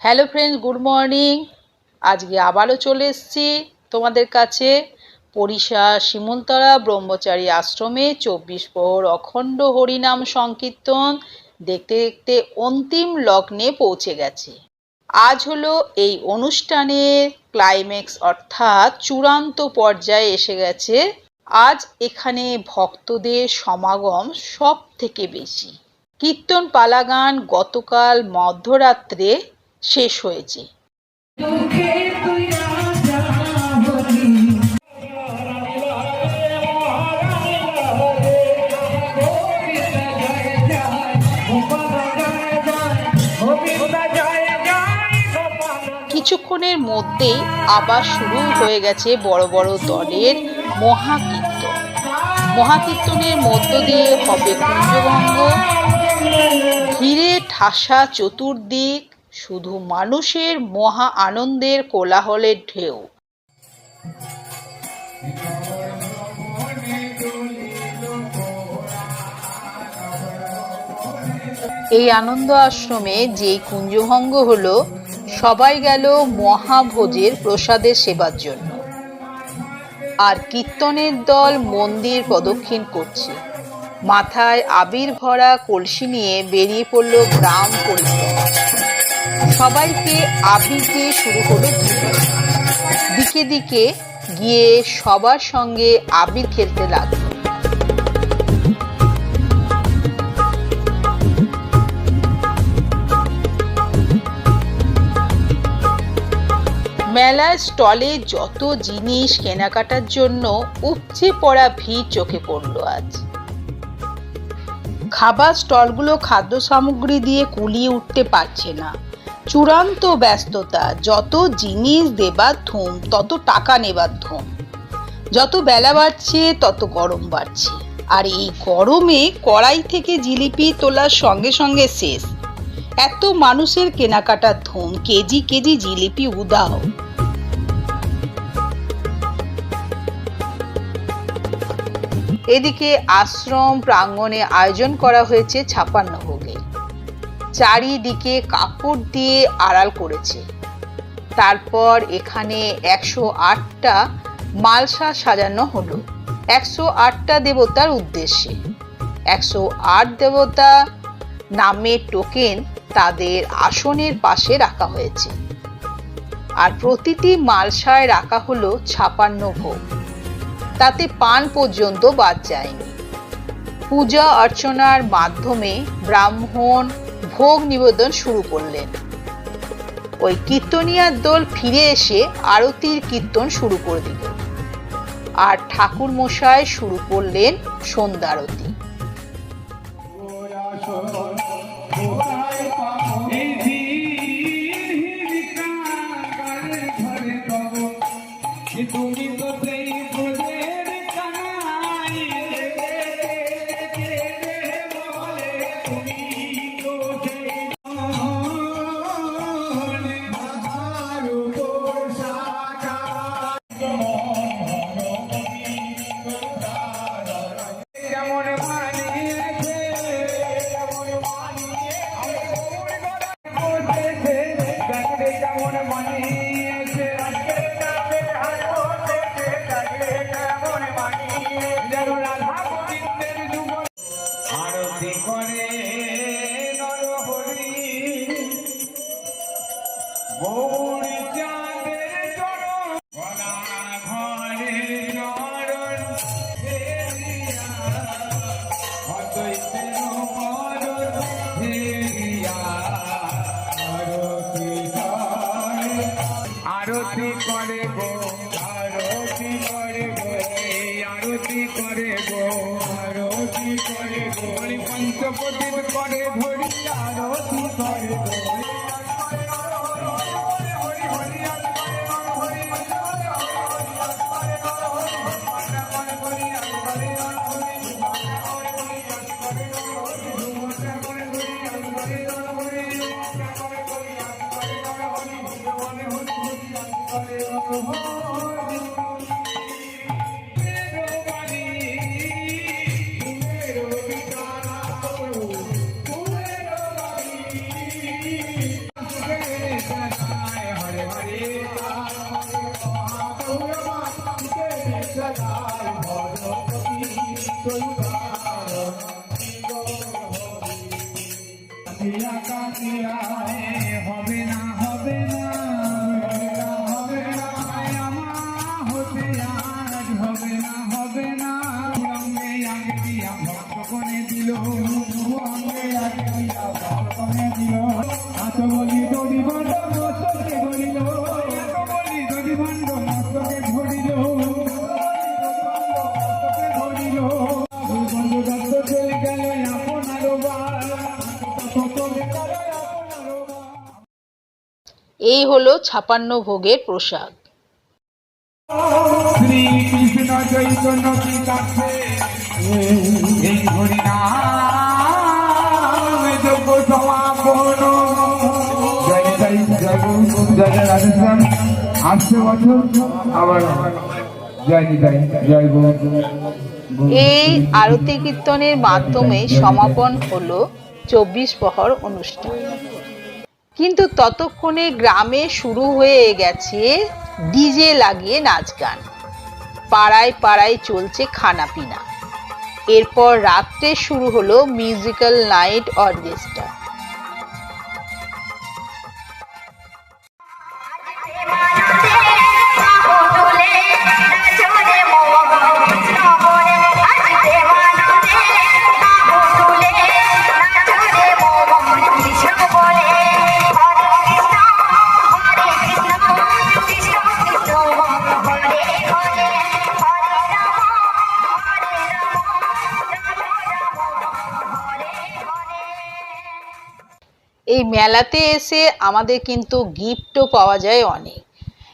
Hello friends good morning আজকে আবারও চলে এসেছি তোমাদের কাছে পরিষা শিমুলতলা ব্রহ্মচারী আশ্রমে চব্বিশ প্রহর অখণ্ড হরিনাম সংকীর্তন দেখতে দেখতে অন্তিম লগ্নে পৌঁছে গেছে। আজ হলো এই অনুষ্ঠানের ক্লাইম্যাক্স অর্থাৎ চূড়ান্ত পর্যায়ে এসে গেছে। আজ এখানে ভক্তদের সমাগম সব থেকে বেশি। কীর্তন পালাগান গতকাল মধ্যরাত্রে শেষ হয়েছে। কিছুক্ষণের মধ্যেই আবার শুরু হয়ে গেছে বড় বড় দলের মহাকীর্তন। মহাকীর্তনের মধ্য দিয়ে হবে কুঞ্জভঙ্গ ঘিরে ঠাসা চতুর্দিক শুধু মানুষের মহা আনন্দের কোলাহলের ঢেউ। এই আনন্দ আশ্রমে যেই কুঞ্জভঙ্গ হলো, সবাই গেল মহাভোজের প্রসাদের সেবার জন্য। আর কীর্তনের দল মন্দির প্রদক্ষিণ করছে। মাথায় আবির ভরা কলসি নিয়ে বেরিয়ে পড়ল গ্রাম পরিক্রমা। সবাইকে আবির দিয়ে শুরু হলো দিকে দিকে গিয়ে সবার সঙ্গে আবির খেলতে লাগল। মেলার স্টলে যত জিনিস কেনাকাটার জন্য উপচে পড়া ভিড় চোখে পড়ল আজ। খাবার স্টলগুলো খাদ্য সামগ্রী দিয়ে কুলিয়ে উঠতে পারছে না। চূড়ান্ত ব্যস্ততা, যত জিনিস দেবার ধুম, তত টাকা নেবার ধুম। যত বেলা বাড়ছে, তত গরম বাড়ছে। আর এই গরমে কড়াই থেকে জিলিপি তোলার সঙ্গে সঙ্গে শেষ। এত মানুষের কেনাকাটার ধুম, কেজি কেজি জিলিপি উদাও এদিকে আশ্রম প্রাঙ্গণে আয়োজন করা হয়েছে ছাপান্ন ভোগে চারিদিকে কাপড় দিয়ে আড়াল করেছে। তারপর এখানে একশো আটটা মালসা সাজানো হলো। একশো আটটা দেবতার উদ্দেশ্যে। একশো আট দেবতা নামের টোকেন তাদের আসনের পাশে রাখা হয়েছে। আর প্রতিটি মালসায় রাখা হলো ছাপান্ন ভোগ। তাতে পান পর্যন্ত বাদ যায়নি। পূজা অর্চনার মাধ্যমে ব্রাহ্মণ ভোগ নিবেদন শুরু করলেন। ওই কীর্তনিয়ার দল ফিরে এসে আরতির কীর্তন শুরু করে দিল আর ঠাকুর মশাই শুরু করলেন সন্ধ্যারতি। আরতি করে। গো, আরতি করে গো, আরতি করে গো, আরতি করে গো। পঞ্চপতির করে ধরি, আরতি করে এই হলো ছাপান্ন ভোগের প্রসাদ। এই আরতি কীর্তনের মাধ্যমে সমাপন হলো চব্বিশ প্রহর অনুষ্ঠান। কিন্তু ততক্ষণে গ্রামে শুরু হয়ে গেছে ডিজে লাগিয়ে নাচ গান। পাড়ায় পাড়ায় চলছে খানা পিনা এরপর রাত্রে শুরু হলো মিউজিক্যাল নাইট অর্কেস্ট্রা মেলাতে এসে আমাদের কিন্তু গিফটও পাওয়া যায় অনেক।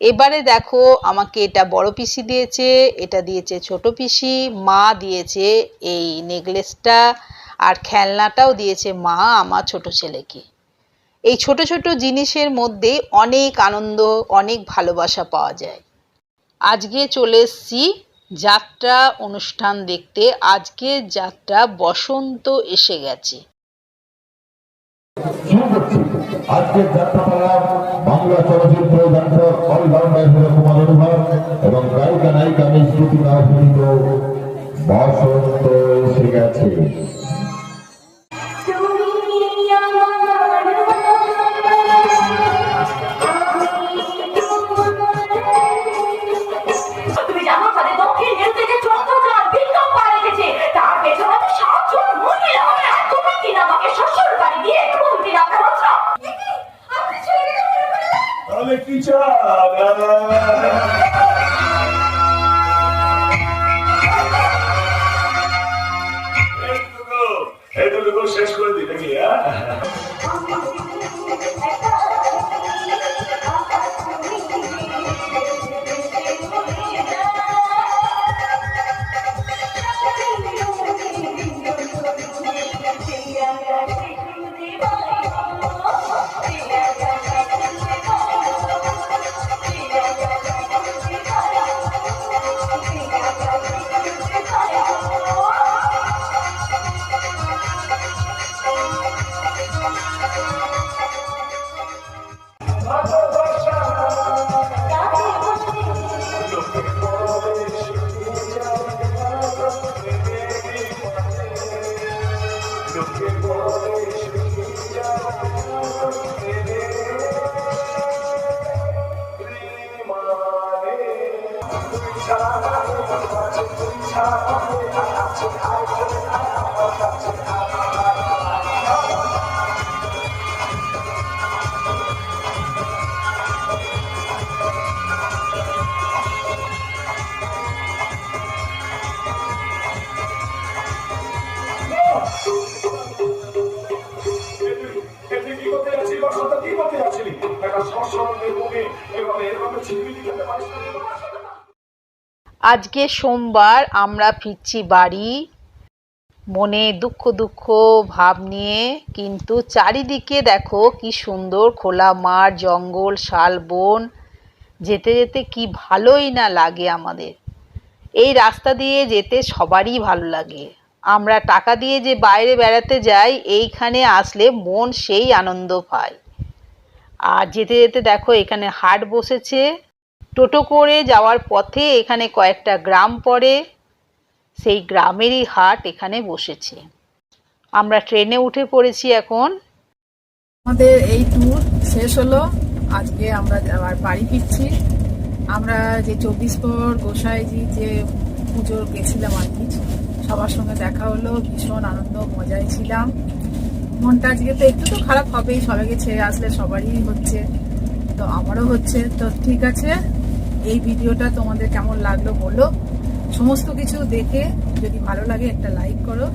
এবারে দেখো, আমাকে এটা বড় পিসি দিয়েছে, এটা দিয়েছে ছোট পিসি, মা দিয়েছে এই নেকলেসটা, আর খেলনাটাও দিয়েছে মা আমার ছোট ছেলেকে। এই ছোট ছোট জিনিসের মধ্যে অনেক আনন্দ, অনেক ভালোবাসা পাওয়া যায়। আজকে চলে এসছি যাত্রা অনুষ্ঠান দেখতে। আজকে যাত্রা বসন্ত এসে গেছে। আজকের যাত্রাপালা বাংলা চলচ্চিত্র যন্ত্র অলরাউন্ডার হল কুমার অনুভব এবং গায়িকা নায়িকা মিশ্রুতি নাভিত বসন্ত এসে গেছে তাহলে কি শেষ করে দিই নাকি হ্যাঁ? আজকে সোমবার আমরা ফিরছি বাড়ি। মনে দুঃখ দুঃখ ভাব নিয়ে, কিন্তু চারিদিকে দেখো কি সুন্দর খোলা মাঠ, জঙ্গল, শাল, বন। যেতে যেতে কি ভালোই না লাগে আমাদের। এই রাস্তা দিয়ে যেতে সবারই ভালো লাগে। আমরা টাকা দিয়ে যে বাইরে বেড়াতে যাই, এইখানে আসলে মন সেই আনন্দ পায়। আর যেতে যেতে দেখো এখানে হাট বসেছে। টোটো করে যাওয়ার পথে এখানে কয়েকটা গ্রাম পড়ে। সেই গ্রামেরই হাট এখানে বসেছে। আমরা ট্রেনে উঠে পড়েছি এখন। আমাদের এই ট্যুর শেষ হলো। আজকে আমরা আবার বাড়ি ফিরছি। আমরা যে চব্বিশ পর গোসাইজি যে পুজো গেছিলাম আর কি, সবার সঙ্গে দেখা হলো। ভীষণ আনন্দ, মজায় ছিলাম। মনটা আজকে তো একটু তো খারাপ হবেই সবাইকে ছেড়ে আসলে সবারই হচ্ছে। তো আমারও হচ্ছে। তো ঠিক আছে, এই ভিডিওটা তোমাদের কেমন লাগল বলো। সমস্ত কিছু দেখে যদি ভালো লাগে একটা লাইক করো।